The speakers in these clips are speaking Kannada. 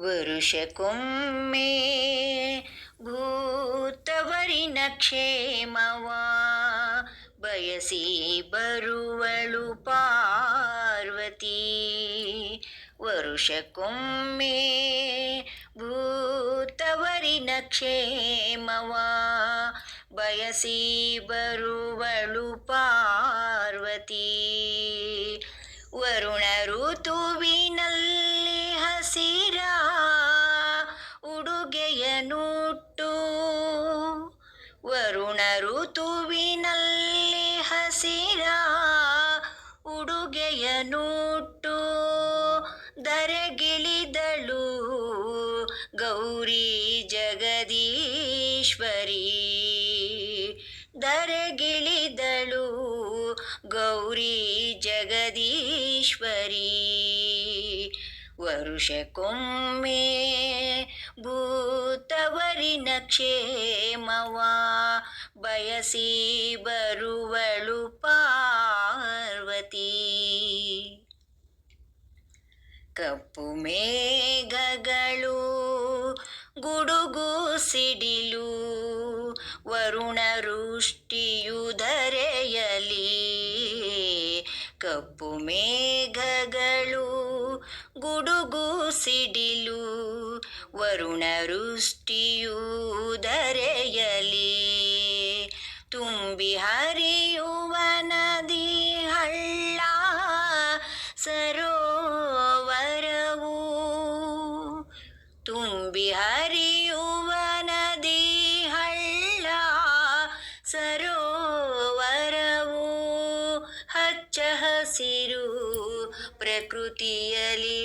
ವರುಷಕ್ಕೊಮ್ಮೆ ಭೂತವರಿನ ಕ್ಷೇಮವಾ ಬಯಸಿ ಬರುವಳು ಪಾರ್ವತಿ. ವರುಷಕ್ಕೊಮ್ಮೆ ಭೂತವರಿನ ಕ್ಷೇಮವಾ ಬಯಸಿ ಬರುವಳು ಪಾರ್ವತಿ. ವರುಣ ಋತುವಿನಲ್ಲಿ ಹಸಿರ ಋತುವಿನಲ್ಲಿ ಉಡುಗೆಯ ನೂಟು ದರಗಿಳಿದಳು ಗೌರಿ ಜಗದೀಶ್ವರಿ. ದರಗಿಳಿದಳು ಗೌರಿ ಜಗದೀಶ್ವರಿ. ವರುಷಕ್ಕೊಮ್ಮೆ ಭೂತವರಿನ ಕ್ಷೇಮವ ಬಯಸಿ ಬರುವಳು ಕಪ್ಪು ಮೇಘಗಳು ಗುಡುಗು ಸಿಡಿಲು ವರುಣ ವೃಷ್ಟಿಯು ಧರೆಯಲಿ. ಕಪ್ಪು ಮೇಘಗಳು ಗುಡುಗು ಸಿಡಿಲು ವರುಣ ವೃಷ್ಟಿಯು ಧರೆಯಲಿ. ತುಂಬಿ ಹರಿಯುವ ತುಂಬಿ ಹರಿಯುವ ನದಿ ಹಳ್ಳ ಸರೋವರವು ಹಚ್ಚ ಹಸಿರು ಪ್ರಕೃತಿಯಲಿ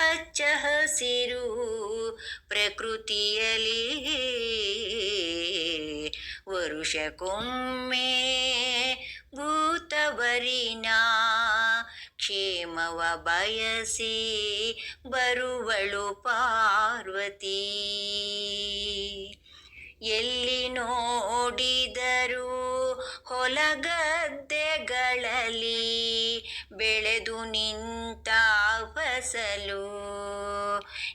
ಹಚ್ಚ ಹಸಿರು ಪ್ರಕೃತಿಯಲಿ ವರುಷಕ್ಕೊಮ್ಮೆ ಭೂತವರಿನ ಕ್ಷೇಮವ ಬಯಸಿ ಬರುವಳು ಪಾರ್ವತಿ. ಎಲ್ಲಿ ನೋಡಿದರು ಹೊಲಗದ್ದೆಗಳಲ್ಲಿ ಬೆಳೆದು ನಿಂತ ಫಸಲು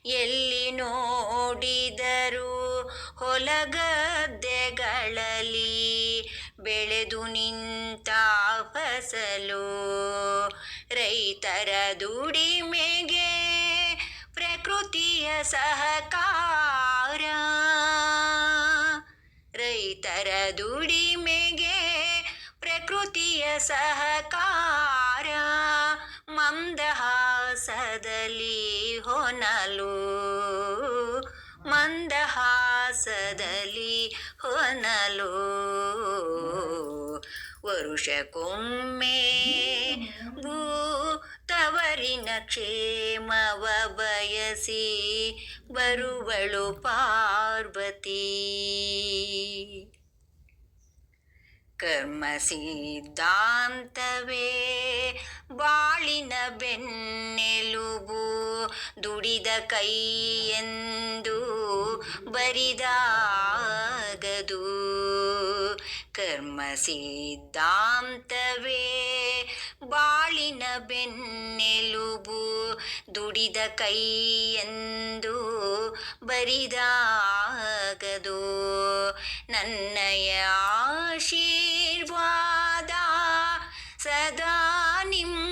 ಎಲ್ಲಿ ನೋಡಿದರು ಹೊಲಗದ್ದೆಗಳಲ್ಲಿ ಬೆಳೆದು ನಿಂತ ಫಸಲು ರೈತರ ದುಡಿಮೆಗೆ ಪ್ರಕೃತಿಯ ಸಹಕಾರ. ರೈತರ ದುಡಿಮೆಗೆ ಪ್ರಕೃತಿಯ ಸಹಕಾರ. ಮಂದಹಾಸದಲ್ಲಿ ಹೊನಲು ಮಂದಹಾಸದಲ್ಲಿ ಹೊನಲು. ವರುಷಕ್ಕೊಮ್ಮೆ ಭೂತವರಿನ ಕ್ಷೇಮವ ಬಯಸಿ ಬರುವಳು ಪಾರ್ವತಿ. ಕರ್ಮ ಸಿದ್ಧಾಂತವೇ ಬಾಳಿನ ಬೆನ್ನೆಲುಬು ದುಡಿದ ಕೈ ಎಂದು ಬರಿದಾಗದು. ಕರ್ಮ ಸಿದ್ಧಾಂತವೇ. ಬಾಳಿನ ಬೆನ್ನೆಲುಬು ದುಡಿದ ಕೈಯೆಂದು ಬರಿದಾಗದು. ನನ್ನಯ ಆಶೀರ್ವಾದ ಸದಾ ನಿಮ್ಮ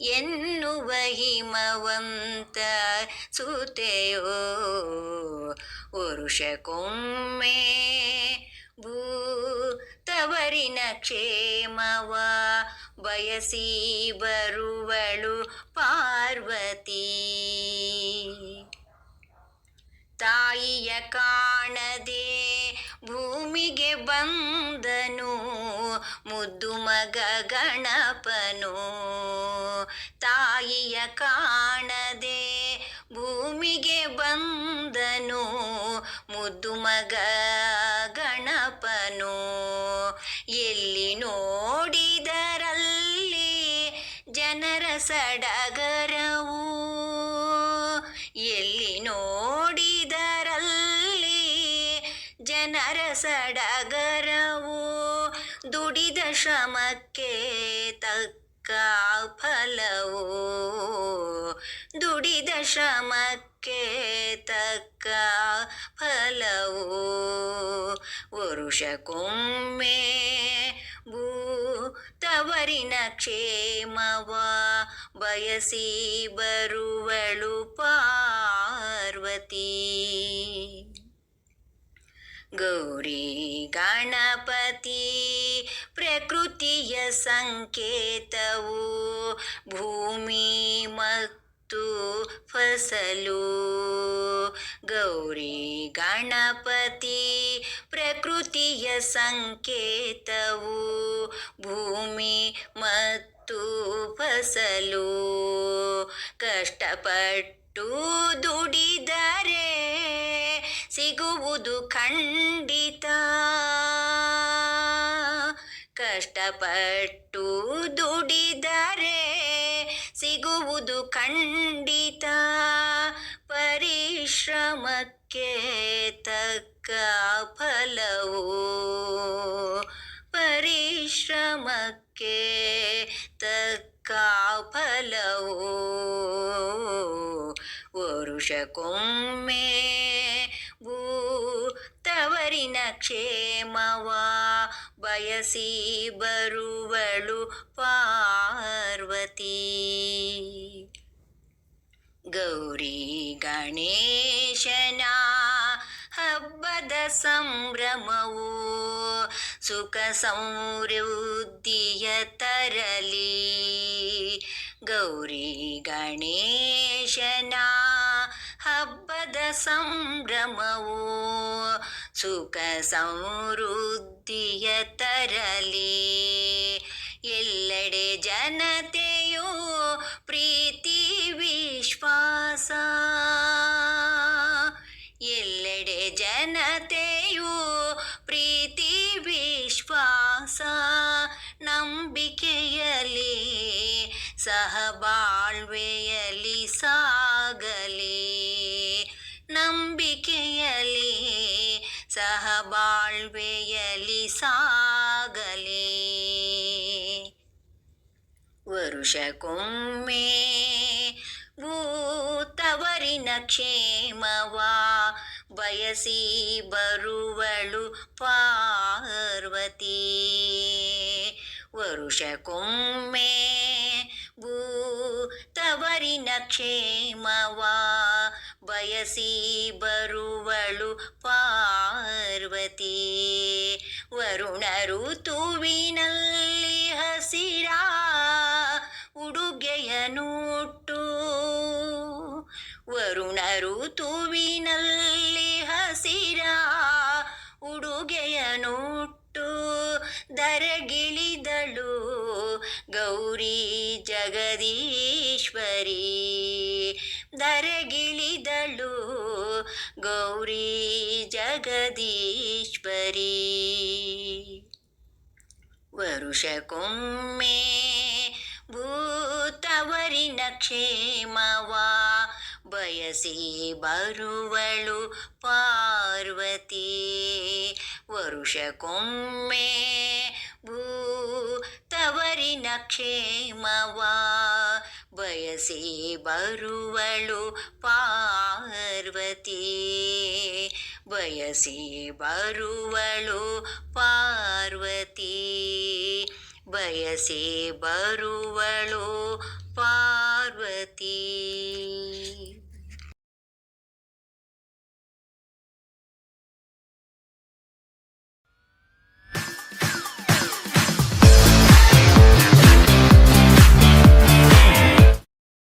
ಎನ್ನುವ ಹಿಮವಂತ ಸುತೆಯೋ ವರುಷಕ್ಕೊಮ್ಮೆ ಭೂತವರಿನ ಕ್ಷೇಮವ ಬಯಸಿ ಬರುವಳು ಪಾರ್ವತಿ. ತಾಯಿಯ ಕಾಣದೆ ಭೂಮಿಗೆ ಬಂದನು ಮುದ್ದು ಮಗ ಗಣಪನು. ತಾಯಿಯ ಕಾಣದೆ ಭೂಮಿಗೆ ಬಂದನು. ಮುದ್ದು ಮಗ ದುಡಿದ ಶ್ರಮಕ್ಕೆ ತಕ್ಕ ಫಲವು? ದುಡಿದ ಶ್ರಮಕ್ಕೆ ತಕ್ಕ ಫಲವು? ವರುಷಕ್ಕೊಮ್ಮೆ ಭೂ ತವರಿನ ಕ್ಷೇಮವ ಬಯಸಿ ಬರುವಳು ಪಾರ್ವತಿ. ಗೌರಿ ಗಣಪತಿ, ಪ್ರಕೃತಿಯ ಸಂಕೇತವು ಭೂಮಿ ಮತ್ತು ಫಸಲು. ಗೌರಿ ಗಣಪತಿ, ಪ್ರಕೃತಿಯ ಸಂಕೇತವು ಭೂಮಿ ಮತ್ತು ಫಸಲು. ಕಷ್ಟಪಟ್ಟು ದುಡಿದರೆ ಸಿಗುವುದು ಖಂಡಿತ. ಕಷ್ಟಪಟ್ಟು ದುಡಿದರೆ ಸಿಗುವುದು ಖಂಡಿತ. ಪರಿಶ್ರಮಕ್ಕೆ ತಕ್ಕ ಫಲವು. ಪರಿಶ್ರಮಕ್ಕೆ ತಕ್ಕ ಫಲವು. ವರುಷಕ್ಕೊಮ್ಮೆ ಕ್ಷೇಮವ ಬಯಸಿ ಬರುವಳು ಪಾರ್ವತಿ. ಗೌರಿ ಗಣೇಶನ ಹಬ್ಬದ ಸಂಭ್ರಮವು ಸುಖ ಸಮೃದ್ಧಿಯ ತರಲಿ. ಗೌರಿ ಗಣೇಶನ ಹಬ್ಬದ ಸಂಭ್ರಮವು ಸುಖ ಸಮೃದ್ಧಿಯ ತರಲಿ. ಎಲ್ಲೆಡೆ ಜನತೆಯು ಪ್ರೀತಿ ವಿಶ್ವಾಸ. ಎಲ್ಲೆಡೆ ಜನತೆಯು ಪ್ರೀತಿ ವಿಶ್ವಾಸ. ನಂಬಿಕೆಯಲ್ಲಿ ಸಹಬಾಳ್ವೆಯಲ್ಲಿ ಸಹಬಾಳ್ವೆಯಲ್ಲಿ ಸಾಗಲಿ ವರುಷಕ್ಕೊಮ್ಮೆ ಭೂತವರಿನ ಕ್ಷೇಮವ ಬಯಸಿ ಬರುವಳು ಪಾರ್ವತಿ ವರುಷಕ್ಕೊಮ್ಮೆ ಭೂತವರಿನ ಕ್ಷೇಮವ ಬಯಸಿ ಬರುವಳು ಪಾರ್ವತಿ. ವರುಣ ಋತುವಿನಲ್ಲಿ ಹಸಿರ ಉಡುಗೆಯನುಟ್ಟು ವರುಣ ಋತುವಿನಲ್ಲಿ ಹಸಿರ ಉಡುಗೆಯನುಟ್ಟು ದರಗಿಳಿದಳು ಗೌರಿ ಜಗದೀಶ್ವರಿ. ದರಗಿಳಿದಳು ಗೌರಿ ಜಗದೀಶ್ವರಿ. ವರುಷಕೊಮ್ಮೆ ಭೂತವರಿನ ಕ್ಷೇಮವಾ ಬಯಸಿ ಬರುವಳು ಪಾರ್ವತಿ. ವರುಷಕ್ಕೊಮ್ಮೆ ಭೂತವರಿನ ಕ್ಷೇಮವ ಬಯಸಿ ಬರುವಳು ಪಾರ್ವತಿ ಬಯಸಿ ಬರುವಳು ಪಾರ್ವತಿ ಬಯಸಿ ಬರುವಳು ಪಾರ್ವತಿ